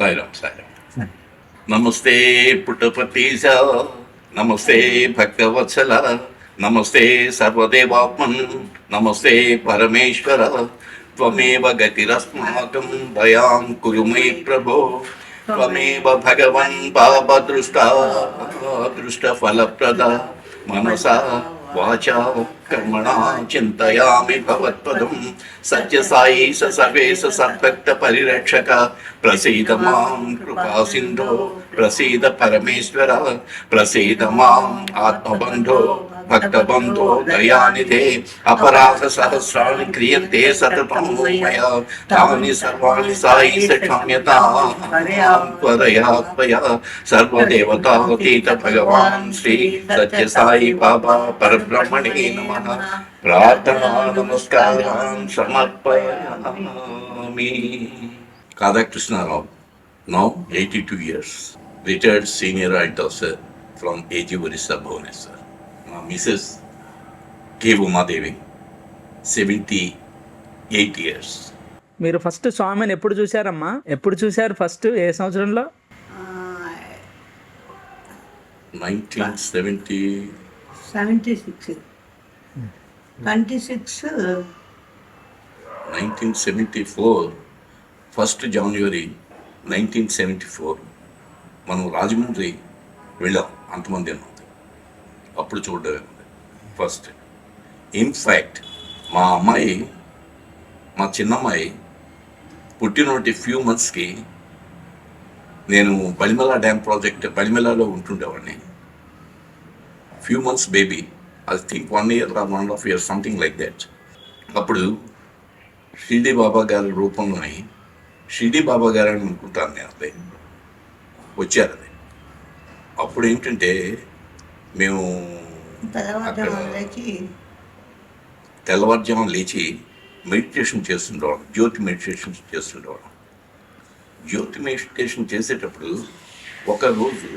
సాయిరామ్ సాయిరామ్ నమస్తే పుట్టపతీశ నమస్తే భక్తవత్సల నమస్తే సర్వదేవాత్మన్ నమస్తే పరమేశ్వర త్వమేవ గతిరస్మాకం దయాం కురు మే ప్రభో త్వమేవ భగవన్ పాపదృష్ట దృష్టఫలప్రద మనసా వాచా కర్మణా చింతయామి భవత్పదం సత్యసాయి స సర్వేశ సద్భక్త పరిరక్షక ప్రసీద మాం కృపా సింధో ప్రసీద పరమేశ్వర ప్రసీద మాం ఆత్మబంధో భక్తబంధో దయానిధే అపరాధ సహస్రాన్ని క్రియతే సతతం మయా తాని సర్వాణి సాయి క్షమ్యతరయాత్మయ సర్వదేవతాతీత భగవాన్ శ్రీ సత్య సాయి బాబా పరబ్రహ్మణే నమ ప్రార్థనా నమస్కారం సమర్పయామి కాదా Krishnarao eighty two years retired senior right officer from AG Orissa Bhubaneswar మా mrs K Umadevi seventy eight years మీరు ఫస్ట్ స్వామిని ఎప్పుడు చూశారమ్మా? ఎప్పుడు చూశారు ఫస్ట్ ఏ సంవత్సరంలో? Nineteen seventy seventy six twenty six nineteen seventy four first January nineteen seventy four మనం రాజమండ్రి వెళ్ళాం అంతమంది ఉన్నది అప్పుడు చూడడం ఫస్ట్. ఇన్ఫ్యాక్ట్ మా అమ్మాయి మా చిన్నమ్మాయి పుట్టినటువంటి ఫ్యూ మంత్స్కి నేను బలిమల డ్యామ్ ప్రాజెక్ట్ బలిమలలో ఉంటుండేవాడిని. Few months baby I think one year one and half year something like that అప్పుడు షిరిడి బాబా గారి రూపంలోని షిరిడి బాబా గారు అని అనుకుంటాను నేను అది వచ్చారు అది అప్పుడు ఏంటంటే మేము తెల్లవారుజామున లేచి మెడిటేషన్ చేస్తుండేవాళ్ళం జ్యోతి మెడిటేషన్ చేస్తుండేవాళ్ళం. జ్యోతి మెడిటేషన్ చేసేటప్పుడు ఒక రోజు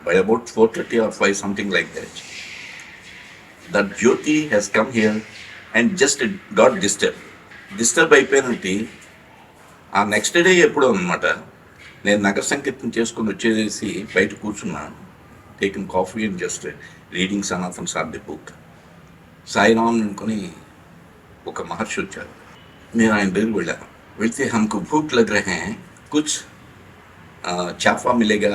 by about four thirty or five something like that that Jyoti has come here and just got disturb disturb అయిపోయినట్టు ఆ నెక్స్ట్ డే ఎప్పుడో అనమాట నేను నగర సంకీర్తన చేసుకుని వచ్చేసి బయట కూర్చున్నాను taking coffee and just reading Sanatan sir the book Sairam అనుకొని ఒక మహర్షి వచ్చారు. నేను ఆయన దగ్గరికి వెళ్ళాను వెళ్తే హమ్కు భూక్ లగ్ రహే కుచ్ చాఫా మిలేగా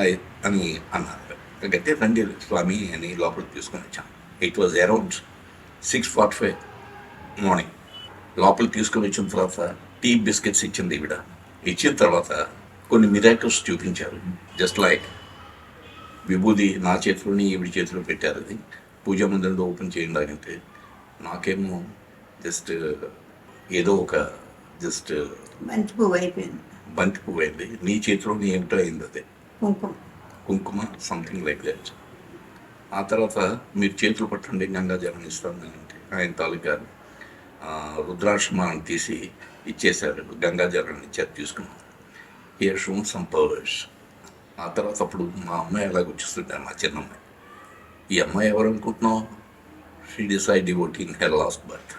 అని అన్నారు. గట్టే రండి స్వామి అని లోపలికి తీసుకొని వచ్చాను. It was around six forty five morning లోపలికి తీసుకొని వచ్చిన తర్వాత టీ బిస్కెట్స్ ఇచ్చింది ఈవిడ. ఇచ్చిన తర్వాత కొన్ని మిరాకిల్స్ చూపించారు. జస్ట్ లైక్ విభూది నా చేతిలోని ఈవిడ చేతిలో పెట్టారు అది. పూజ మందిరంలో ఓపెన్ చేయండి అంటే నాకేమో జస్ట్ ఏదో ఒక జస్ట్ మంచి పువ్వు అయిపోయింది. బంతి పువ్వు అయింది. నీ చేతిలోని ఏమిటో అయింది అదే. కుంకుమ. కుంకుమ సంథింగ్ లైక్ దట్ ఆ తర్వాత మీరు చేతులు పట్టండి గంగా జలం ఇస్తాను అంటే ఆయన తాలూకా రుద్రాక్షమాలను తీసి ఇచ్చేశారు గంగా జలాన్ని ఇచ్చారు తీసుకున్నాం. ఏ షూన్ సమ్ పవర్స్ ఆ తర్వాత అప్పుడు మా అమ్మాయి అలాగ వచ్చేస్తుంటాను మా చిన్నమ్మాయి ఈ అమ్మాయి ఎవరు అనుకుంటున్నావు? She decide devote in her last birth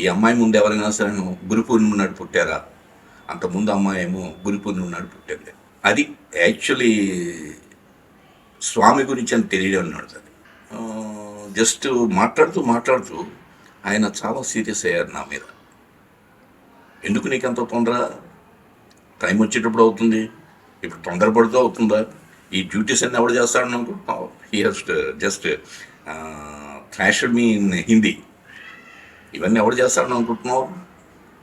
ఈ అమ్మాయి ముందు ఎవరైనా సరే గురు పూర్ణిమ నాడు పుట్టారా? అంత ముందు అమ్మాయి ఏమో గురు పూర్ణిమ నాడు పుట్టింది. అది యాక్చువల్లీ స్వామి గురించి అని తెలియడం అన్నాడు అది జస్ట్ మాట్లాడుతూ మాట్లాడుతూ ఆయన చాలా సీరియస్ అయ్యారు నా మీద. ఎందుకు నీకు అంత తొందర? టైం వచ్చేటప్పుడు అవుతుంది. ఇప్పుడు తొందరపడుతూ అవుతుందా? ఈ డ్యూటీస్ అన్ని ఎవడు చేస్తాడని అనుకుంటున్నావు he he's just thrashed me in Hindi ఇవన్నీ ఎవడు చేస్తాడని అనుకుంటున్నావు?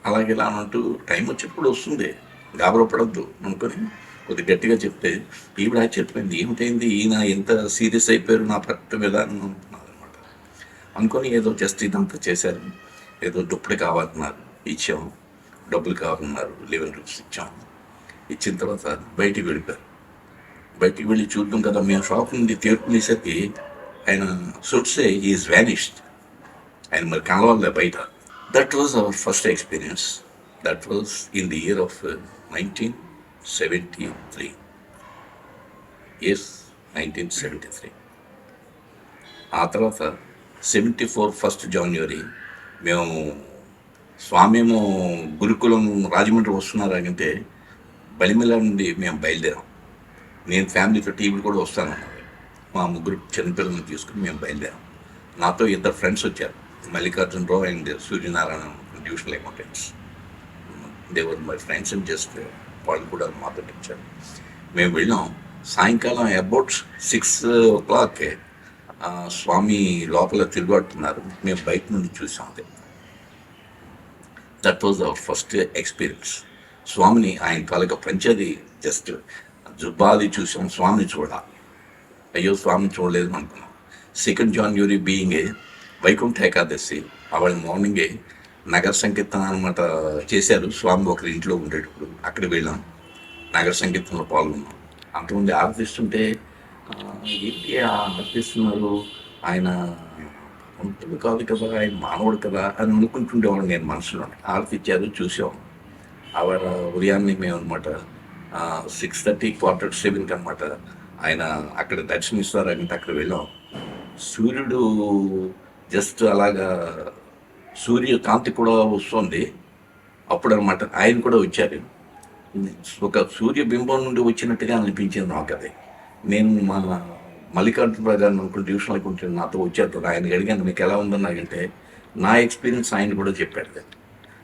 అలాగే ఇలా అన్నట్టు టైం వచ్చేటప్పుడు వస్తుంది. గాబరపడద్దు అనుకొని కొద్ది గట్టిగా చెప్తే ఈవిడ చెప్పింది ఏమిటైంది? ఈయన ఎంత సీరియస్ అయిపోయారు నా భర్త మీద? అని అనుకున్నారు అనమాట అనుకొని ఏదో జస్ట్ ఇదంతా చేశారు. ఏదో దుప్పటి కావాలన్నారు. ఇచ్చాము డబ్బులు కావాలన్నారు లెవెన్ రూపీస్ ఇచ్చాం ఇచ్చిన తర్వాత బయటికి వెళ్ళిపోయారు. బయటికి వెళ్ళి చూద్దాం కదా మేము షాప్ నుండి తేరుకునేసరికి ఆయన సుట్సే ఈజ్ వ్యానిష్డ్ ఆయన మరి కలవాలే బయట. That was our first experience that was in the year of nineteen seventy three yes nineteen seventy three ఆ తర్వాత సెవెంటీ ఫోర్ ఫస్ట్ జనవరి మేము స్వామి ఏమో గురుకులం రాజమండ్రి వస్తున్నారు అంటే బలిమెల నుండి మేము బయలుదేరాం. నేను ఫ్యామిలీతో టీవీ కూడా వస్తాను. మా ముగ్గురు చిన్నపిల్లల్ని తీసుకుని మేము బయలుదేరాం. నాతో ఇద్దరు ఫ్రెండ్స్ వచ్చారు. Mallikarjunarao and Suryanarayana tuition accountants they were my friends and just uh, వాళ్ళు కూడా మాతో వచ్చారు. మేము వెళ్ళాం. సాయంకాలం అబౌట్ సిక్స్ ఓ క్లాక్ స్వామి లోపల తిరుగుతున్నారు. మేము బయట నుండి చూసాం అది. That was our first experience స్వామిని ఆయన కలక పంచేది జస్ట్ జుబ్బాది చూసాం స్వామిని చూడాలి. అయ్యో స్వామిని చూడలేదు అనుకున్నాం. Second January being Vaikuntha Ekadashi ఆవిడ మార్నింగే నగర సంకీర్తన అనమాట చేశారు. స్వామి ఒకరి ఇంట్లో ఉండేటప్పుడు అక్కడ వెళ్ళాం. నగర సంకీర్తనలో పాల్గొన్నాం. అంతకుముందు ఆరాధిస్తుంటే ఏంటి ఆరాధిస్తున్నారు ఆయన ఉంటుంది కాదు కదా ఆయన మానవుడు కదా అని అనుకుంటుండేవాడు నేను మనసులో. ఆరాధించారు చూసాం ఆవిడ ఉదయాన్నే మేము అనమాట సిక్స్ థర్టీ క్వార్టర్ సెవెన్కి అనమాట ఆయన అక్కడ దర్శనిస్తారంటే అక్కడ వెళ్ళాం. సూర్యుడు జస్ట్ అలాగా సూర్య కాంతి కూడా వస్తుంది. అప్పుడు అనమాట ఆయన కూడా వచ్చారు. ఒక సూర్యబింబం నుండి వచ్చినట్టుగా అనిపించింది నాకు అది నేను మా మల్లికార్జున గారిని అనుకుని ట్యూషన్ అనుకుంటున్నాను నాతో వచ్చారు ఆయన అడిగాను మీకు ఎలా ఉందని అంటే నా ఎక్స్పీరియన్స్ ఆయన కూడా చెప్పాడు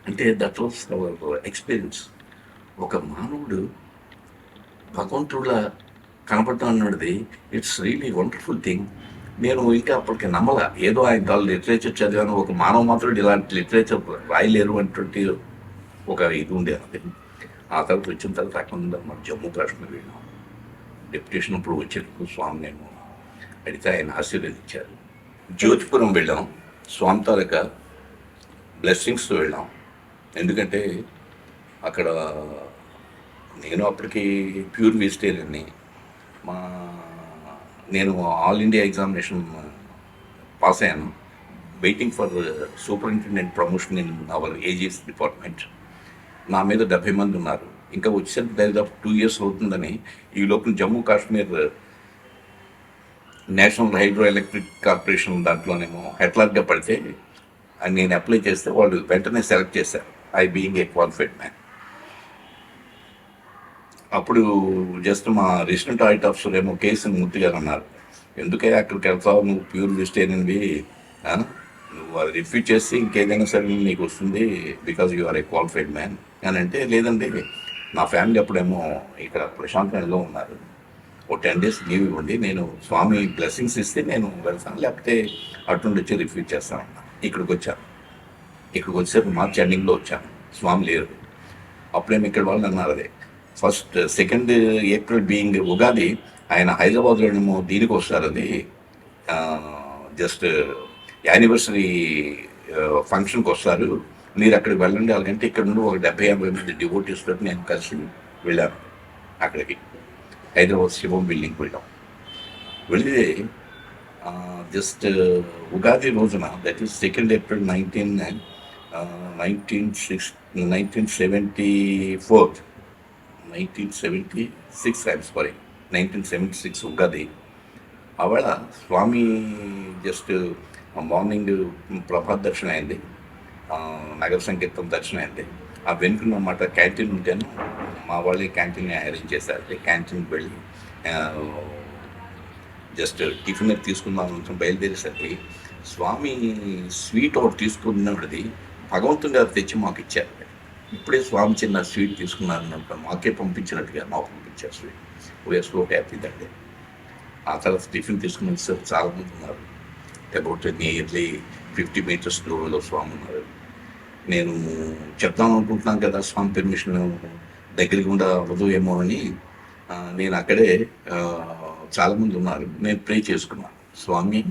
అంటే దట్ వాస్ అవర్ ఎక్స్పీరియన్స్. ఒక మానవుడు భగవంతుడులా కనపడటం అన్నది ఇట్స్ రియలీ వండర్ఫుల్ థింగ్. నేను ఇంకా అప్పటికి నమ్మల. ఏదో ఆయన దాని లిటరేచర్ చదివాను. ఒక మానవ మాత్రుడు ఇలాంటి లిటరేచర్ రాయలేరు అనేటువంటి ఒక ఇది ఉండేది ఆ తర్వాత వచ్చిన తర్వాత అక్కడ మన జమ్మూ కాశ్మీర్ వెళ్ళాం డెప్యుటేషన్ ఇప్పుడు వచ్చేటప్పుడు స్వామి నేను అడిగితే ఆయన ఆశీర్వదించారు. జ్యోతిపురం వెళ్ళాం. స్వామి తాలూకా బ్లెస్సింగ్స్తో వెళ్ళాం. ఎందుకంటే అక్కడ నేను అప్పటికి ప్యూర్ వెజిటేరియన్ని మా నేను ఆల్ ఇండియా ఎగ్జామినేషన్ పాస్ అయ్యాను. Waiting for superintendent promotion in our AGs department. నా మీద డెబ్బై మంది ఉన్నారు. ఇంకా వచ్చేసరికి దాదాపు టూ ఇయర్స్ అవుతుందని ఈ లోపల Jammu Kashmir national hydro electric corporation దాంట్లోనేమో హెట్లార్గా పడితే నేను అప్లై చేస్తే వాళ్ళు వెంటనే సెలెక్ట్ చేశారు. I being a qualified man. అప్పుడు జస్ట్ మా రెసిడెంట్ ఆడిట్ ఆఫీసర్ ఏమో కేసు మూర్తి గారు అన్నారు ఎందుకే అక్కడికి వెళ్తావు? నువ్వు ప్యూర్ వెజిటేరియన్వి నువ్వు అది రిఫ్యూజ్ చేసి ఇంకేదైనా సరే నీకు వస్తుంది because you are a qualified man. అని అంటే లేదండి నా ఫ్యామిలీ అప్పుడేమో ఇక్కడ ప్రశాంతంలో ఉన్నారు. ఓ టెన్ డేస్ లీవ్ ఇవ్వండి నేను స్వామి బ్లెస్సింగ్స్ ఇస్తే నేను వెళ్తాను లేకపోతే అటుండి వచ్చి రిఫ్యూజ్ చేస్తాను ఇక్కడికి వచ్చాను. ఇక్కడికి వచ్చేసరికి మార్చ్ ఎండింగ్లో వచ్చాను. స్వామి లేరు. అప్పుడేమి ఇక్కడ వాళ్ళు అన్నారు అదే. First second April being Ugadi ఆయన హైదరాబాద్లోనేమో దీనికి వస్తారు అది జస్ట్ యానివర్సరీ ఫంక్షన్కి వస్తారు. మీరు అక్కడికి వెళ్ళండి అలాగంటే ఇక్కడ నుండి ఒక డెబ్బై యాభై మంది డివోటీస్ తోటి నేను కలిసి వెళ్ళాను అక్కడికి. హైదరాబాద్ శివం బిల్డింగ్కి వెళ్ళాం. వెళ్ళి జస్ట్ ఉగాది రోజున that is second April nineteen nineteen six nineteen seventy four nineteen seventy six I'm sorry nineteen seventy six Ugadi ఆవేళ స్వామి జస్ట్ మార్నింగ్ ప్రభాత్ దర్శనం అయింది. నగర సంకీర్తన దర్శనం అయింది. ఆ వెనుకన్న అన్నమాట క్యాంటీన్ ఉంటేను మా వాళ్ళే క్యాంటీన్ అరేంజ్ చేశారు. క్యాంటీన్కి వెళ్ళి జస్ట్ టిఫిన్ అది తీసుకుందాం అనుకుని బయలుదేరేసరికి స్వామి స్వీట్ ఒకటి తీసుకున్నది భగవంతుని గారు తెచ్చి మాకు ఇచ్చారు. ఇప్పుడే స్వామి చిన్న స్వీట్ తీసుకున్నారని అనుకో మాకే పంపించినట్టుగా మాకు పంపించారు sweet. We are so happy దండి ఆ తర్వాత టిఫిన్ తీసుకుని సార్ చాలా మంది ఉన్నారు. అబౌట్ నియర్లీ ఫిఫ్టీ మీటర్స్ దూరంలో స్వామి ఉన్నారు. నేను చెప్దాం అనుకుంటున్నాను కదా స్వామి పెర్మిషన్ దగ్గరికి ఉండ ఏమో అని. నేను అక్కడే చాలామంది ఉన్నారు. నేను ప్రే చేసుకున్నాను. స్వామి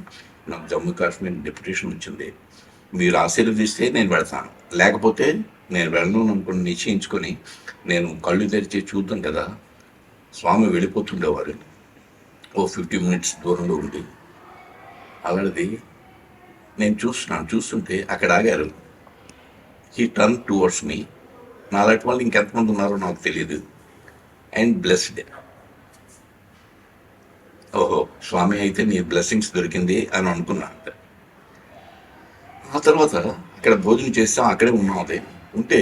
నాకు జమ్మూ కాశ్మీర్ డిప్యుటేషన్ వచ్చింది. మీరు ఆశీర్వదిస్తే నేను వెళ్తాను. లేకపోతే నేను వెళ్ళను అనుకుని నిశ్చయించుకొని నేను కళ్ళు తెరిచి చూద్దాం కదా. స్వామి వెళ్ళిపోతుండేవారు. ఓ ఫిఫ్టీ మినిట్స్ దూరంలో ఉండి అలాంటిది నేను చూస్తున్నాను. చూస్తుంటే అక్కడ ఆగారు. హీ టర్న్ టువర్డ్స్ మీ నాలాంటి వాళ్ళు ఇంకెంతమంది ఉన్నారో నాకు తెలియదు అండ్ బ్లెస్డ్ ఓహో స్వామి అయితే నీ బ్లెస్సింగ్స్ దొరికింది అని అనుకున్నా ఆ తర్వాత అక్కడ భోజనం చేస్తాం అక్కడే ఉన్నాం అదే. ఉంటే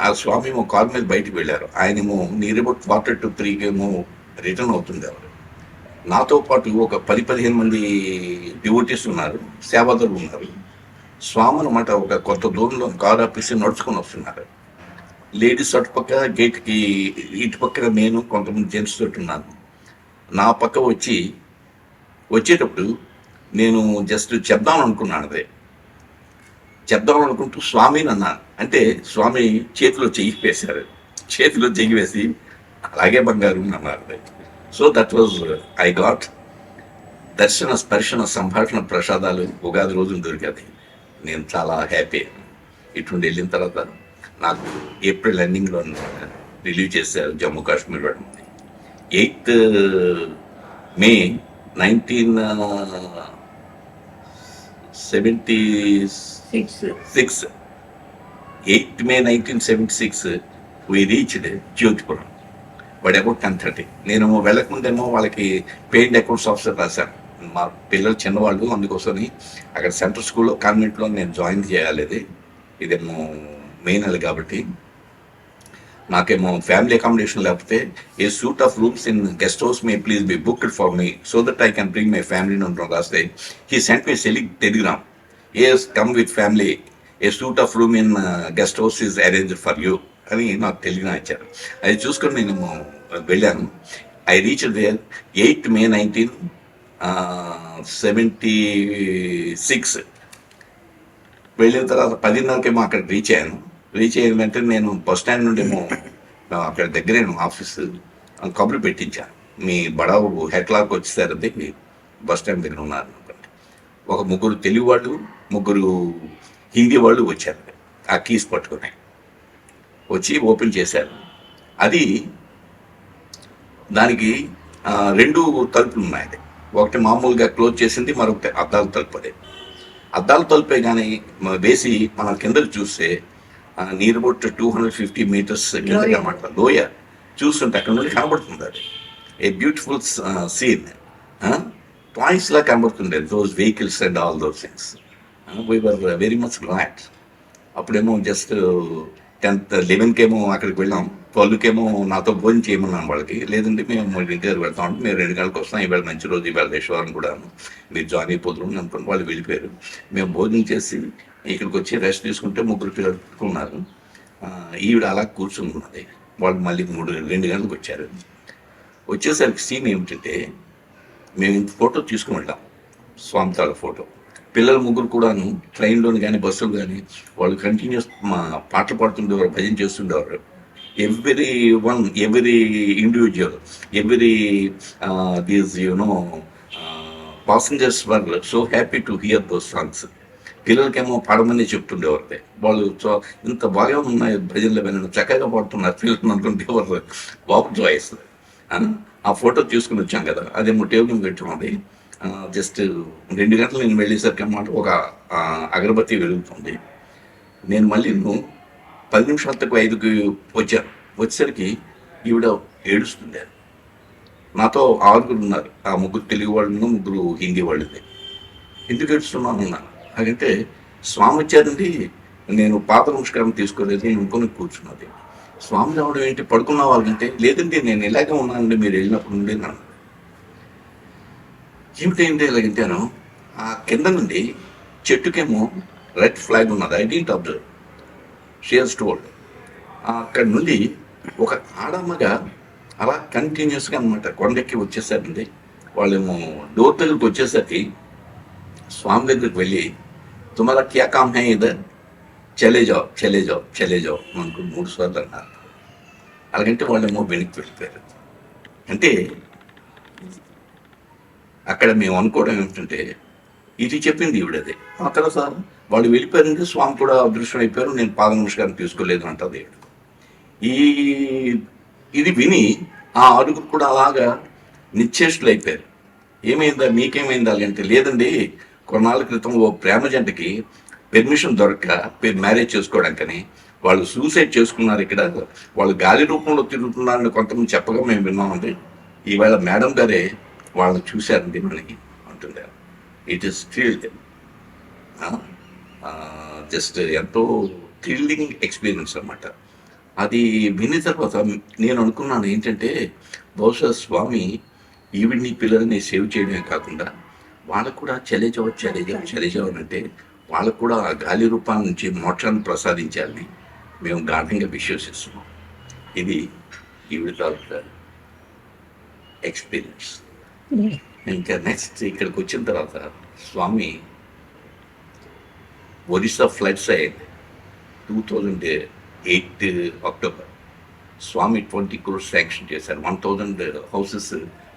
ఆ స్వామి ఏమో కార్ మీద బయటికి వెళ్ళారు. ఆయనేమో నియర్ అబౌట్ క్వార్టర్ టు త్రీకి ఏమో రిటర్న్ అవుతుంది ఆవిడ నాతో పాటు ఒక పది పదిహేను మంది డివోటీస్ ఉన్నారు సేవాదారులు ఉన్నారు. స్వామి అనమాట ఒక కొత్త దూరంలో కారు ఆపేసి నడుచుకొని వస్తున్నారు. లేడీస్ అటుపక్క గేట్కి ఇటు పక్కన నేను కొంతమంది జెంట్స్ తోటి ఉన్నాను. నా పక్క వచ్చి వచ్చేటప్పుడు నేను జస్ట్ చెప్దాం అనుకున్నాను అదే. చెప్దాం అనుకుంటూ స్వామిని అన్నాను. అంటే స్వామి చేతిలో చెయ్యి వేశారు. చేతిలో చెయ్యి వేసి అలాగే బంగారు అన్నారు so that was I got దర్శన స్పర్శన సంభాషణ ప్రసాదాలు ఉగాది రోజున దొరికాది నేను చాలా హ్యాపీ ఇటువంటి వెళ్ళిన తర్వాత నాకు ఏప్రిల్ ఎండింగ్లో రిలీవ్ చేశారు జమ్మూ కాశ్మీర్ వాళ్ళని eighth May nineteen seventy six six eighth May nineteen seventy six we reached Jyotipuram వాడు అబౌట్ టెన్ థర్టీ నేను వెళ్ళకముందేమో వాళ్ళకి పెయిడ్ అకౌంట్స్ ఆఫీసర్ రాశాను. మా పిల్లలు చిన్నవాళ్ళు అందుకోసమని అక్కడ సెంట్రల్ స్కూల్లో కాన్వెంట్లో నేను జాయిన్ చేయాలి ఇది ఇదేమో మెయిన్ అది కాబట్టి. నాకేమో ఫ్యామిలీ అకామిడేషన్ లేకపోతే a suite of rooms in guest house may please be booked for me so that I can bring my family నుండి రాస్తే he sent me సెలిగ్ telegram. As come with family a suite of room in guest house is arrange for you అని నాకు telegram ఇచ్చారు. అది చూసుకొని నేను వెళ్ళాను. I reach there eight May nineteen seventy six వెళ్ళిన తర్వాత పదిన్నరకేమో అక్కడ రీచ్ అయ్యాను. రీచ్ అయిన వెంటనే నేను బస్ స్టాండ్ నుండి ఆ, అక్కడ దగ్గరే ఆఫీస్ కబురు పెట్టించాను మీ బడావు హెడ్ క్లాక్ వచ్చేసరికి మీ బస్ స్టాండ్ దగ్గర ఉన్నారు అనుకోండి. ఒక ముగ్గురు తెలుగు వాళ్ళు ముగ్గురు హిందీ వాళ్ళు వచ్చారు. ఆ కీస్ పట్టుకుని వచ్చి ఓపెన్ చేశారు. అది దానికి రెండు తలుపులు ఉన్నాయి. ఒకటి మామూలుగా క్లోజ్ చేసింది మరొకటి అద్దాల తలుపు అది అద్దాల తలుపే కానీ వేసి మనం కిందకి చూస్తే near about two hundred fifty metres కిందకి. అనమాట లోయ. చూస్తుంటే అక్కడ నుండి కనబడుతుంది అది. ఏ బ్యూటిఫుల్ సీన్ లా కనబడుతుండే those vehicles and all those things we were very much glad అప్పుడేమో జస్ట్ టెన్త్ లెవెన్కి ఏమో అక్కడికి వెళ్ళాం. వాళ్ళకేమో నాతో భోజనం చేయమన్నాను వాళ్ళకి. లేదంటే మేము మూడు ఇంటి దగ్గర వెళ్తాం. అంటే మేము రెండు గంటలకు వస్తాం. ఈవేళ మంచి రోజు ఈవేళ దేశవారం కూడా మీరు జాయిన్ అయిపోతారు అనుకుని వాళ్ళు వెళ్ళిపోయారు. మేము భోజనం చేసి ఇక్కడికి వచ్చి రెస్ట్ తీసుకుంటే ముగ్గురు పిల్లలు ఉన్నారు. ఈవిడ అలా కూర్చుని ఉన్నది. వాళ్ళు మళ్ళీ మూడు రెండు గంటలకు వచ్చారు. వచ్చేసరికి సీన్ ఏమిటంటే మేము ఇంత ఫోటో తీసుకుని వెళ్ళాం. స్వామి తాల ఫోటో. పిల్లలు ముగ్గురు కూడాను ట్రైన్లోని కానీ బస్సులు కానీ వాళ్ళు కంటిన్యూస్ మా పాటలు పాడుతుండేవారు భజన చేస్తుండేవారు. Every one every individual every these you know passengers were so happy to hear those songs పిల్లలకేమో పాడమని చెప్తుండేవారు వాళ్ళు సో ఇంత బాగా ఉన్నాయి భజనలు వినడం చక్కగా పాడుతున్నారు పిల్లలు అనుకుంటేవారు బాబు చాయిస్ ఆ ఫోటో తీసుకుని వచ్చాం కదా అదేమో టేబుల్ పెట్టుకోండి జస్ట్ రెండు గంటలు నేను వెళ్ళేసరికి అన్నమాట ఒక అగరబత్తి వెలుగుతుంది. నేను మళ్ళీ నువ్వు పది నిమిషాల తక్కువ ఐదుకి వచ్చాను వచ్చేసరికి ఈవిడ ఏడుస్తుంది. నాతో ఆరుగురు ఉన్నారు. ఆ ముగ్గురు తెలుగు వాళ్ళు ముగ్గురు హిందీ వాళ్ళు ఎందుకు ఏడుస్తున్నాను అన్నాను అదంటే స్వామి వచ్చారండి నేను పాత నమస్కారం తీసుకోలేదు నేను ఇంకొని కూర్చున్నది. స్వామి రావడం ఏంటి? పడుకున్న వాళ్ళంటే లేదండి నేను ఇలాగే ఉన్నానండి మీరు వెళ్ళినప్పుడు నుండి నన్ను. ఏమిటంటే ఇలాగంటాను ఆ కింద నుండి చెట్టుకేమో రెడ్ ఫ్లాగ్ ఉన్నది. I didn't observe. Shares told అక్కడ నుండి ఒక ఆడమ్మగా అలా కంటిన్యూస్గా అనమాట కొండెక్కి వచ్చేసరికి వాళ్ళేమో డోర్ దగ్గరికి వచ్చేసరికి స్వామి దగ్గరికి వెళ్ళి తుమారా క్యా కామ్ హే ఇదర్? చలే జాబ్ చలే జాబ్ చలే జావ్ మనకు మూడు సార్లు అన్నారు. అలాగంటే వాళ్ళేమో వెనక్కి వెళ్ళిపోయారు. అంటే అక్కడ మేము అనుకోవడం ఏమిటంటే ఇది చెప్పింది ఈవిడదే. ఆ తర్వాత వాళ్ళు వెళ్ళిపోయారంటే స్వామి కూడా అదృశ్యం అయిపోయారు నేను పాద నమస్కారం తీసుకోలేదు అంట ఈవిడ. ఈ ఇది విని ఆ ఆరుగురు కూడా అలాగా నిశ్చేష్టులు అయిపోయారు. ఏమైందా మీకేమైందా అంటే లేదండి కొన్నాళ్ళ క్రితం ఓ ప్రేమ జంటకి పెర్మిషన్ దొరక్క మ్యారేజ్ చేసుకోవడానికని వాళ్ళు సూసైడ్ చేసుకున్నారు ఇక్కడ. వాళ్ళు గాలి రూపంలో తిరుగుతున్నారని కొంతమంది చెప్పగా మేము విన్నామండి. ఈవేళ మేడం గారే వాళ్ళని చూశారండి మనకి అంటున్నారు ఇట్ ఈస్ థ్రిల్డ్ జస్ట్ ఎంతో థ్రిల్లింగ్ ఎక్స్పీరియన్స్ అనమాట అది విని తర్వాత నేను అనుకున్నాను ఏంటంటే బహుశా స్వామి ఈవిడ్ని పిల్లల్ని సేవ్ చేయడమే కాకుండా వాళ్ళకు కూడా చలేజావు చలేజావు చలేజావు అని అంటే వాళ్ళకు కూడా ఆ గాలి రూపాల నుంచి మోక్షాన్ని ప్రసాదించాలని మేము గాఢంగా విశ్వసిస్తున్నాం. ఇది ఈవిడ తాలూకా ఎక్స్పీరియన్స్ ఇంకా నెక్స్ట్ ఇక్కడికి వచ్చిన తర్వాత స్వామి Orissa floods side two thousand eight October స్వామి ట్వంటీ క్రోర్స్ శాంక్షన్ చేశారు. One thousand houses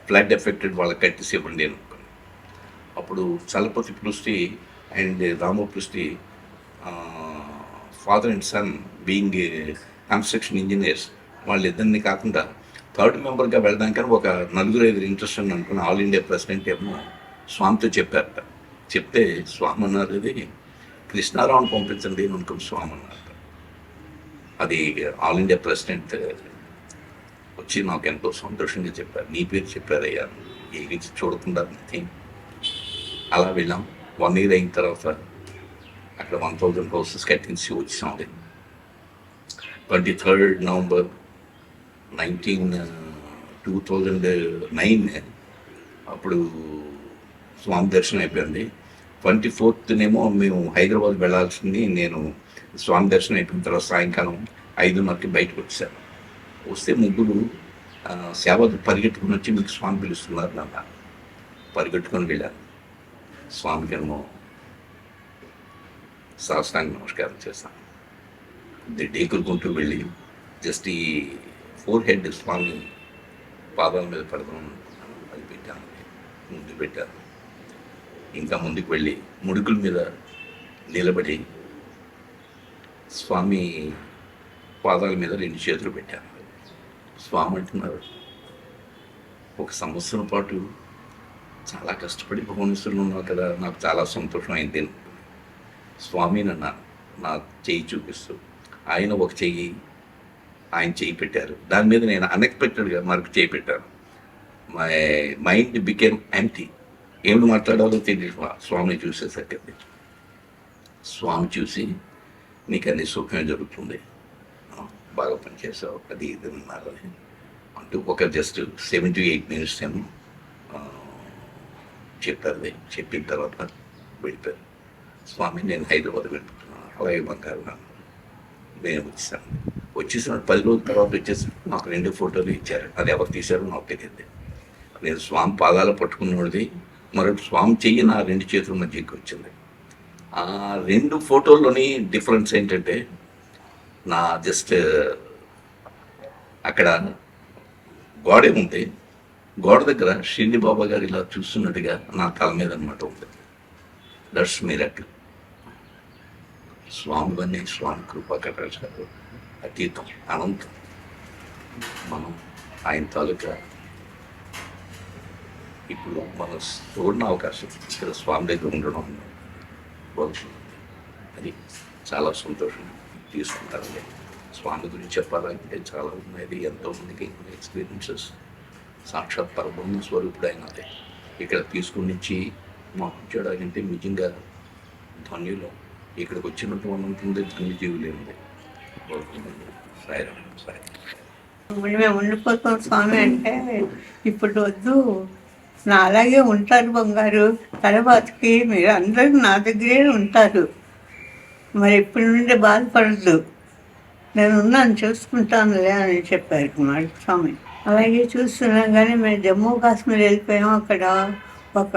flood affected వాళ్ళకి కట్టేసి ఇవ్వండి నేను అనుకున్నాను అప్పుడు Chalapathi Prusty and Ramu Prusty father and son being construction engineers వాళ్ళిద్దరిని కాకుండా థర్డ్ మెంబర్గా వెళ్దాం ఒక నలుగురు ఐదు ఇంట్రెస్ట్ అని అనుకున్న ఆల్ ఇండియా ప్రెసిడెంట్ ఏమో స్వామితో చెప్పారట. చెప్తే స్వామి అన్నారు ఇది కృష్ణారావుని పంపించండి అని అనుకున్న స్వామి అన్నారు అది ఆల్ ఇండియా ప్రెసిడెంట్ వచ్చి నాకు ఎంతో సంతోషంగా చెప్పారు. నీ పేరు చెప్పారయ్యా. ఏ నుంచి చూడకుండా అలా వెళ్ళాం. వన్ ఇయర్ అయిన తర్వాత అక్కడ వన్ థౌజండ్ హౌసెస్ కట్టించి వచ్చాం. Twenty third November nineteen two thousand nine అప్పుడు స్వామి దర్శనం అయిపోయింది. ట్వంటీ ఫోర్త్నేమో మేము హైదరాబాద్ వెళ్ళాల్సింది. నేను స్వామి దర్శనం అయిపోయిన తర్వాత సాయంకాలం ఐదున్నరకి బయటకు వచ్చాను వస్తే ముగ్గురు సేవ పరిగెట్టుకుని వచ్చి మీకు స్వామి పిలుస్తున్నారు నాన్న. పరిగెట్టుకొని వెళ్ళాను స్వామికి ఏమో సాష్టాంగ నమస్కారం చేస్తాను డేకులుకుంటూ వెళ్ళి జస్ట్ ఈ ఫోర్ హెడ్ స్వామి పాదాల మీద పెడదాం అనుకున్నాను అది పెట్టాను. ముందు పెట్టాను. ఇంకా ముందుకు వెళ్ళి ముడుకుల మీద నిలబడి స్వామి పాదాల మీద రెండు చేతులు పెట్టాను. స్వామి అంటున్నారు ఒక సంవత్సరం పాటు చాలా కష్టపడి భువనేశ్వరంలో ఉన్నావు కదా నాకు చాలా సంతోషం అయింది స్వామి నన్ను నా చెయ్యి చూపిస్తూ ఆయన ఒక చెయ్యి ఆయన చేయి పెట్టారు దాని మీద నేను అన్ఎక్స్పెక్టెడ్గా మరొక చేయి పెట్టాను మై మైండ్ బికెమ్ ఎంటీ ఏమిటి మాట్లాడాలో తెలియదు స్వామిని చూసేసరికి. స్వామి చూసి నీకు అన్ని సుఖమే జరుగుతుంది. బాగా పనిచేసావు. అది ఇది అన్నారు. అంటూ ఒక జస్ట్ సెవెంటీ ఎయిట్ మినిట్స్ ఏమో చెప్పారు. చెప్పిన తర్వాత వెళ్ళిపోయారు. స్వామి నేను హైదరాబాద్ వెళ్ళిపోతున్నాను అలాగే బంగారు నేను వచ్చాను వచ్చేసిన పది రోజుల తర్వాత వచ్చేసి నాకు రెండు ఫోటోలు ఇచ్చారు. అది ఎవరు తీశారో నాకు తెలియదు. నేను స్వామి పాదాలు పట్టుకున్నది మరొక స్వామి చెయ్యి నా రెండు చేతుల మధ్యకి వచ్చింది. ఆ రెండు ఫోటోల్లోని డిఫరెన్స్ ఏంటంటే నా జస్ట్ అక్కడ గోడే ఉంది. గోడ దగ్గర షిండి బాబా గారు ఇలా చూస్తున్నట్టుగా నా తల మీద అనమాట ఉంది. దట్స్ మీరట్లు స్వామివన్నీ స్వామి కృపా కటాక్షాలు అతీతం అనంతం. మనం ఆయన తాలూకా ఇప్పుడు మనం చూడని అవకాశం ఇక్కడ స్వామి దగ్గర ఉండడం బహుశా అది చాలా సంతోషం తీసుకుంటారండి. స్వామి గురించి చెప్పాలంటే చాలా ఉన్నాయి ఎంతోమందికి ఎక్స్పీరియన్సెస్ సాక్షాత్ పరబ్రహ్మ స్వరూపుడు అయినదే ఇక్కడ తీసుకుని నుంచి మాకు చేయడానికి నిజంగా ధన్యులు. ఇక్కడికి వచ్చినట్టు ఉంటుంది మేము ఉండిపోతాం స్వామి అంటే ఇప్పుడు వద్దు. నా అలాగే ఉంటారు బంగారు. తర్వాతకి మీరు అందరూ నా దగ్గరే ఉంటారు. మరి ఇప్పటి నుండి బాధపడద్దు. నేను ఉన్నాను చూసుకుంటానులే అని చెప్పారు కుమార్ స్వామి. అలాగే చూస్తున్నాం కానీ మేము జమ్మూ కాశ్మీర్ వెళ్ళిపోయాం. అక్కడ ఒక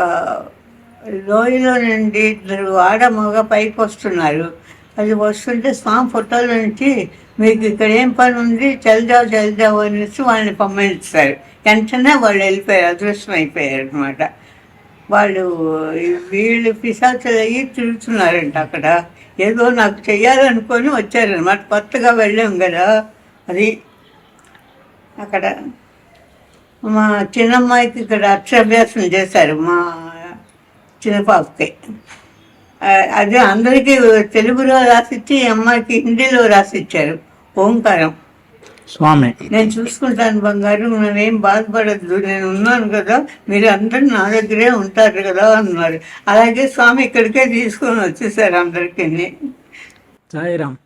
లోయలో నుండి ఇద్దరు ఆడ మగ పైకి వస్తున్నారు. అది వస్తుంటే స్వామి ఫోటోల నుంచి మీకు ఇక్కడ ఏం పని ఉంది? చల్దావు చల్దావు అనేసి వాళ్ళని పంపించారు వెంటనే వాళ్ళు వెళ్ళిపోయారు అదృష్టం అయిపోయారు అనమాట వాళ్ళు వీళ్ళు పిశాచులు అయ్యి తిరుగుతున్నారంట అక్కడ. ఏదో నాకు చెయ్యాలనుకొని వచ్చారనమాట కొత్తగా వెళ్ళాం కదా. అది అక్కడ మా చిన్నమ్మాయికి ఇక్కడ అక్షరాభ్యాసం చేశారు మా చిన్న పాపకి అదే అందరికీ తెలుగులో రాసిచ్చి అమ్మాయికి హిందీలో రాసిచ్చారు. ఓంకారం. స్వామి. నేను చూసుకుంటాను బంగారు నువ్వేం బాధపడద్దు నేను ఉన్నాను కదా మీరు అందరు నా దగ్గరే ఉంటారు కదా అన్నారు. అలాగే స్వామి ఇక్కడికే తీసుకొని వచ్చేసారు అందరికీ. సాయిరామ్